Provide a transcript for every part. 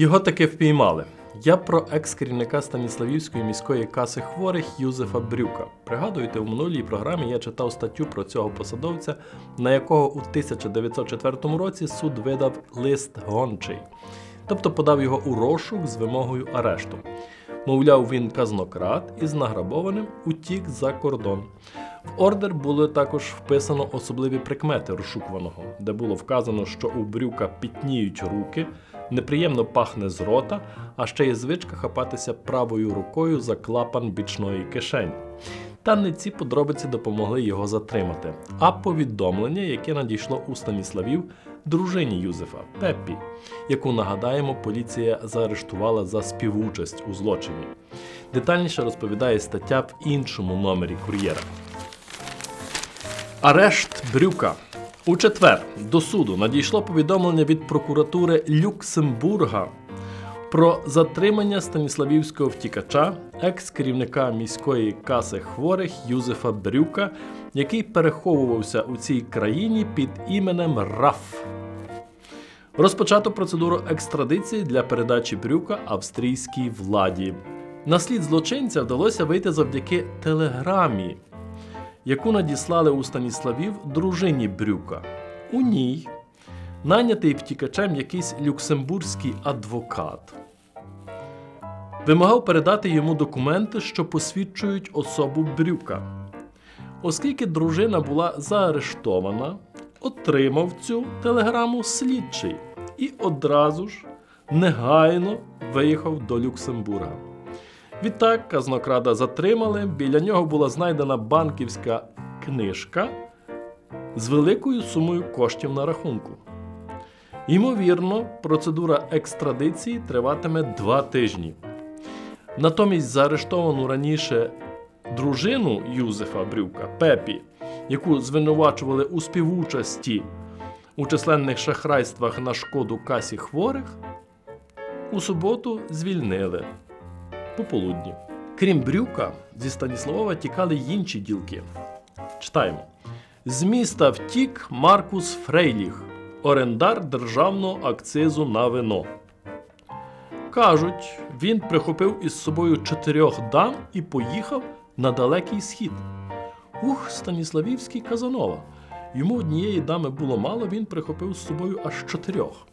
Його таки впіймали. Я про екс-керівника Станіславівської міської каси хворих Юзефа Брюка. Пригадуєте, у минулій програмі я читав статтю про цього посадовця, на якого у 1904 році суд видав лист гончий, тобто подав його у розшук з вимогою арешту. Мовляв, він казнократ і з награбованим утік за кордон. В ордер було також вписано особливі прикмети розшукуваного, де було вказано, що у брюка пітніють руки, неприємно пахне з рота, а ще є звичка хапатися правою рукою за клапан бічної кишені. Та не ці подробиці допомогли його затримати, а повідомлення, яке надійшло у Станіславів дружині Юзефа Пеппі, яку нагадаємо, поліція заарештувала за співучасть у злочині. Детальніше розповідає стаття в іншому номері кур'єра. Арешт Брюка. У четвер до суду надійшло повідомлення від прокуратури Люксембурга про затримання станіславівського втікача, екс-керівника міської каси хворих Юзефа Брюка, який переховувався у цій країні під іменем Раф. Розпочато процедуру екстрадиції для передачі Брюка австрійській владі. На слід злочинця вдалося вийти завдяки телеграмі, яку надіслали у Станіславів дружині Брюка. У ній нанятий втікачем якийсь люксембурзький адвокат вимагав передати йому документи, що посвідчують особу Брюка. Оскільки дружина була заарештована, отримав цю телеграму слідчий і одразу ж негайно виїхав до Люксембурга. Відтак казнокрада затримали, біля нього була знайдена банківська книжка з великою сумою коштів на рахунку. Ймовірно, процедура екстрадиції триватиме два тижні. Натомість заарештовану раніше дружину Юзефа Брюка Пепі, яку звинувачували у співучасті у численних шахрайствах на шкоду касі хворих, у суботу звільнили пополудні. Крім Брюка, зі Станіславова тікали й інші ділки. Читаємо. З міста втік Маркус Фрейліх, орендар державного акцизу на вино. Кажуть, він прихопив із собою чотирьох дам і поїхав на далекий схід. Ух, Станіславівський Казанова. Йому однієї дами було мало, він прихопив з собою аж чотирьох.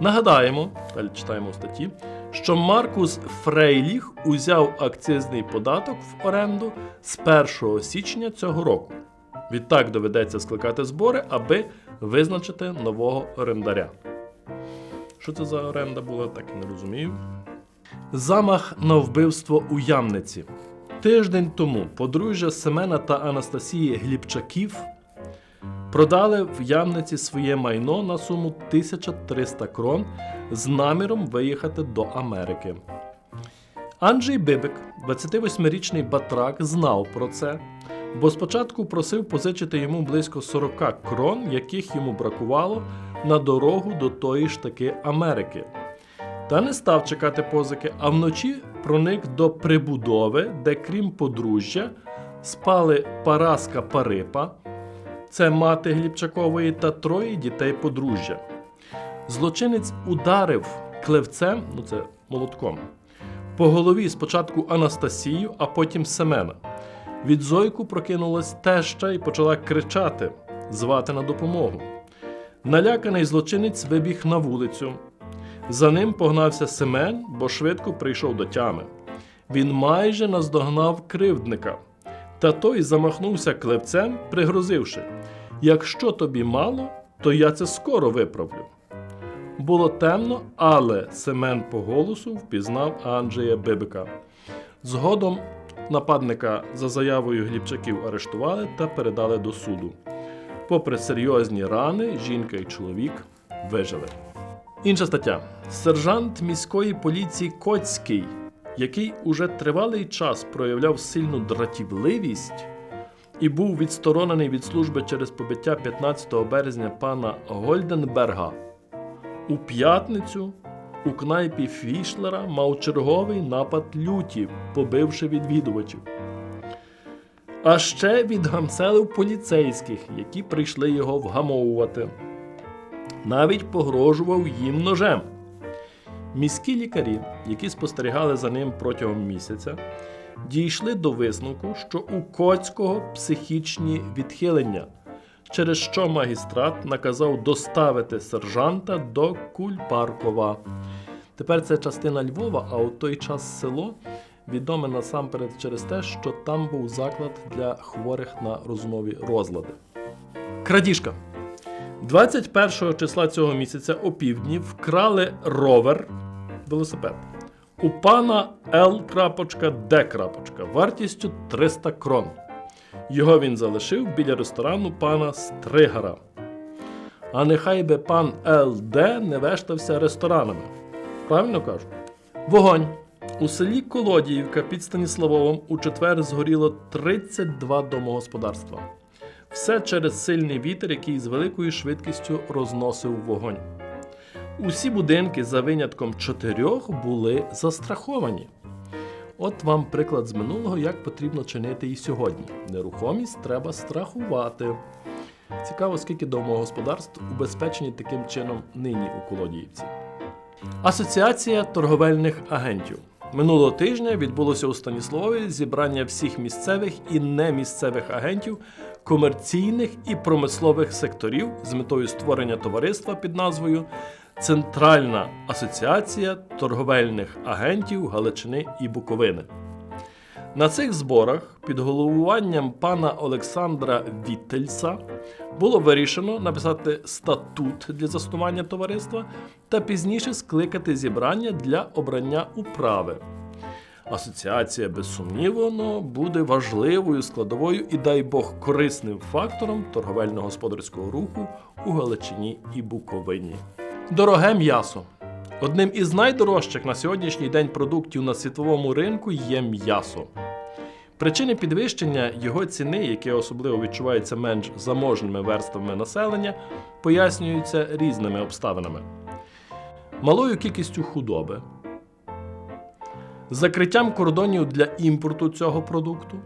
Нагадаємо, далі читаємо в статті, що Маркус Фрейліх узяв акцизний податок в оренду з 1 січня цього року. Відтак доведеться скликати збори, аби визначити нового орендаря. Що це за оренда була, так і не розумію. Замах на вбивство у Ямниці. Тиждень тому подружжя Семена та Анастасії Глібчаків продали в Ямниці своє майно на суму 1300 крон з наміром виїхати до Америки. Анджей Бибик, 28-річний батрак, знав про це, бо спочатку просив позичити йому близько 40 крон, яких йому бракувало на дорогу до тої ж таки Америки. Та не став чекати позики, а вночі проник до прибудови, де, крім подружжя, спали Параска Парипа, це мати Глібчакової та троє дітей подружжя. Злочинець ударив клевцем, ну це молотком, по голові спочатку Анастасію, а потім Семена. Від зойку прокинулась теща і почала кричати, звати на допомогу. Наляканий злочинець вибіг на вулицю. За ним погнався Семен, бо швидко прийшов до тями. Він майже наздогнав кривдника. Та той замахнувся клепцем, пригрозивши: Якщо тобі мало, то я це скоро виправлю. Було темно, але Семен по голосу впізнав Анджея Бибика. Згодом нападника за заявою Глібчаків арештували та передали до суду. Попри серйозні рани, жінка і чоловік вижили. Інша стаття. Сержант міської поліції Коцький, який уже тривалий час проявляв сильну дратівливість і був відсторонений від служби через побиття 15 березня пана Гольденберга, у п'ятницю у кнайпі Фішлера мав черговий напад люті, побивши відвідувачів. А ще відгамселив поліцейських, які прийшли його вгамовувати. Навіть погрожував їм ножем. Міські лікарі, які спостерігали за ним протягом місяця, дійшли до висновку, що у Коцького психічні відхилення, через що магістрат наказав доставити сержанта до Кульпаркова. Тепер це частина Львова, а у той час село відоме насамперед через те, що там був заклад для хворих на розумові розлади. Крадіжка. 21 числа цього місяця опівдні вкрали ровер велосипед у пана Л.Д. вартістю 300 крон. Його він залишив біля ресторану пана Стригара. А нехай би пан ЛД не вештався ресторанами. Правильно кажу? Вогонь. У селі Колодіївка під Станіславовом у четвер згоріло 32 домогосподарства. Все через сильний вітер, який з великою швидкістю розносив вогонь. Усі будинки, за винятком чотирьох, були застраховані. От вам приклад з минулого, як потрібно чинити і сьогодні. Нерухомість треба страхувати. Цікаво, скільки домогосподарств убезпечені таким чином нині у Колодіївці. Асоціація торговельних агентів. Минулого тижня відбулося у Станіславові зібрання всіх місцевих і немісцевих агентів комерційних і промислових секторів з метою створення товариства під назвою Центральна асоціація торговельних агентів Галичини і Буковини. На цих зборах під головуванням пана Олександра Віттельса було вирішено написати статут для заснування товариства та пізніше скликати зібрання для обрання управи. Асоціація, безсумнівно, буде важливою складовою і, дай Бог, корисним фактором торговельно-господарського руху у Галичині і Буковині. Дороге м'ясо. Одним із найдорожчих на сьогоднішній день продуктів на світовому ринку є м'ясо. Причини підвищення його ціни, яке особливо відчуваються менш заможними верствами населення, пояснюються різними обставинами. Малою кількістю худоби, закриттям кордонів для імпорту цього продукту.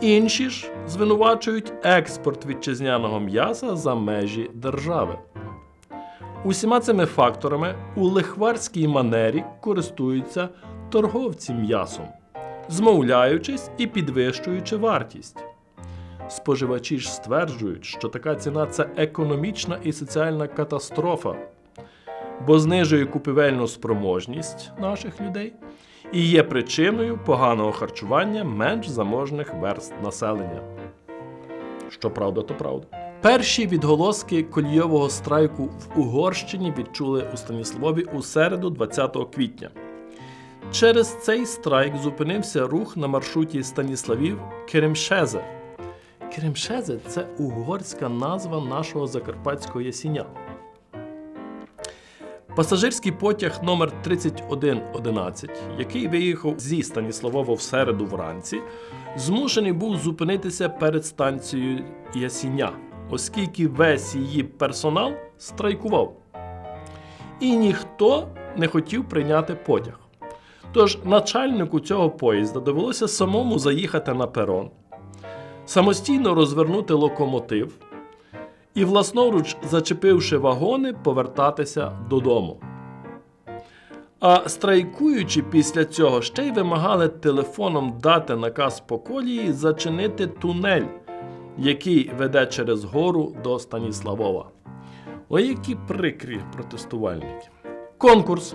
Інші ж звинувачують експорт вітчизняного м'яса за межі держави. Усіма цими факторами у лихварській манері користуються торговці м'ясом, змовляючись і підвищуючи вартість. Споживачі ж стверджують, що така ціна це економічна і соціальна катастрофа, бо знижує купівельну спроможність наших людей і є причиною поганого харчування менш заможних верст населення. Що правда, то правда. Перші відголоски колійового страйку в Угорщині відчули у Станіславові у середу 20 квітня. Через цей страйк зупинився рух на маршруті Станіславів Керемшезе. Керемшезе це угорська назва нашого закарпатського ясіня. Пасажирський потяг номер 3111, який виїхав зі Станіславова в середу вранці, змушений був зупинитися перед станцією Ясіня, оскільки весь її персонал страйкував. І ніхто не хотів прийняти потяг. Тож начальнику цього поїзда довелося самому заїхати на перон, самостійно розвернути локомотив і, власноруч, зачепивши вагони, повертатися додому. А страйкуючи після цього ще й вимагали телефоном дати наказ по колії зачинити тунель, який веде через гору до Станіславова. Ой, які прикрі протестувальники. Конкурс.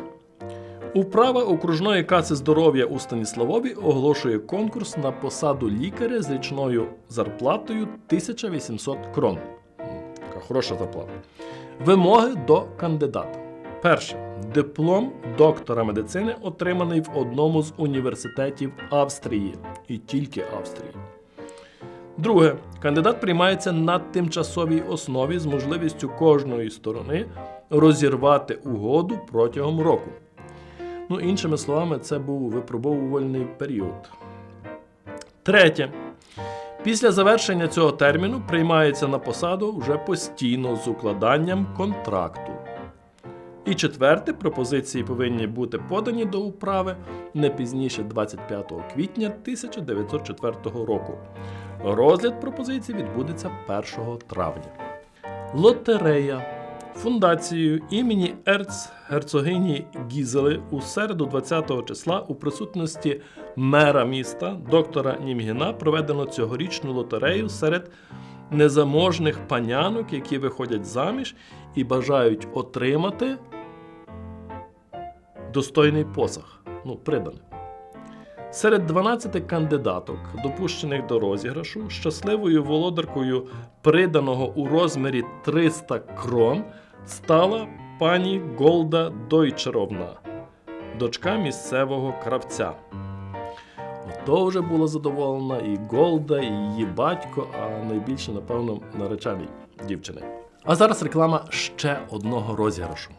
Управа окружної каси здоров'я у Станіславові оголошує конкурс на посаду лікаря з річною зарплатою 1800 крон. Хороша зарплата. Вимоги до кандидата. Перше. Диплом доктора медицини, отриманий в одному з університетів Австрії і тільки Австрії. Друге. Кандидат приймається на тимчасовій основі з можливістю кожної сторони розірвати угоду протягом року. Ну, іншими словами, це був випробовувальний період. Третє. Після завершення цього терміну приймається на посаду вже постійно з укладанням контракту. І четверте, пропозиції повинні бути подані до управи не пізніше 25 квітня 1904 року. Розгляд пропозицій відбудеться 1 травня. Лотерея. Фундацією імені ерцгерцогині Гізели у середу 20 числа у присутності мера міста доктора Німгіна проведено цьогорічну лотерею серед незаможних панянок, які виходять заміж і бажають отримати достойний посаг, ну, придане. Серед 12 кандидаток, допущених до розіграшу, щасливою володаркою приданого у розмірі 300 крон стала пані Голда Дойчеровна, дочка місцевого кравця. Ото вже була задоволена і Голда, і її батько, а найбільше, напевно, наречений дівчини. А зараз реклама ще одного розіграшу: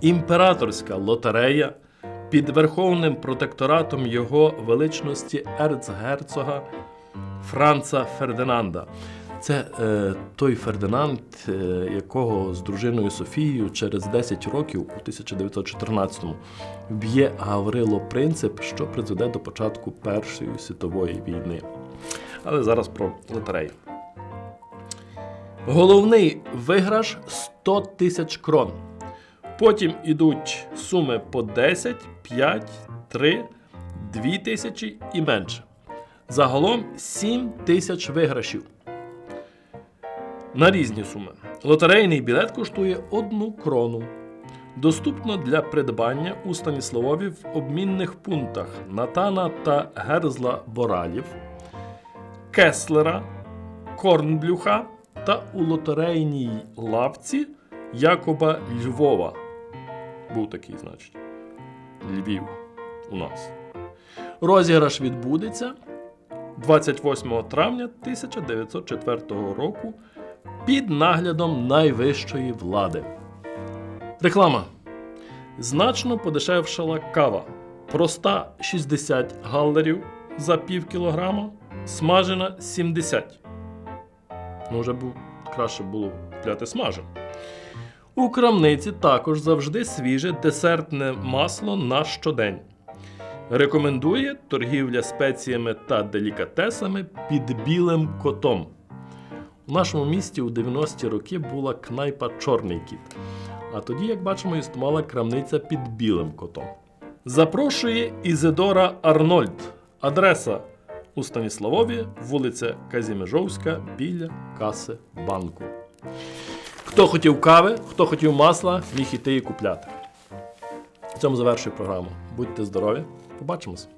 імператорська лотерея під верховним протекторатом його величності ерцгерцога Франца Фердинанда. Це е, той Фердинанд, е, якого з дружиною Софією через 10 років у 1914-му вб'є Гаврило Принцип, що призведе до початку Першої світової війни. Але зараз про лотерею. Головний виграш 100 тисяч крон. Потім ідуть суми по 10, 5, 3, 2 тисячі і менше. Загалом 7 тисяч виграшів. На різні суми. Лотерейний білет коштує 1 крону. Доступно для придбання у Станіславові в обмінних пунктах Натана та Герзла Боралів, Кеслера, Корнблюха та у лотерейній лавці Якоба Львова. Був такий, значить. Львів у нас. Розіграш відбудеться 28 травня 1904 року під наглядом найвищої влади. Реклама. Значно подешевшала кава. Проста 60 галлерів за пів кілограма, смажена 70. Ну, вже б краще було купляти смажену. У крамниці також завжди свіже десертне масло на щодень. Рекомендує торгівля спеціями та делікатесами під білим котом. У нашому місті у 90-ті роки була кнайпа Чорний кіт. А тоді, як бачимо, існувала крамниця під білим котом. Запрошує Ізидора Арнольд. Адреса у Станіславові, вулиця Казімежовська, біля каси банку. Хто хотів кави, хто хотів масла, міг іти і купляти. В цьому завершую програму. Будьте здорові, побачимось!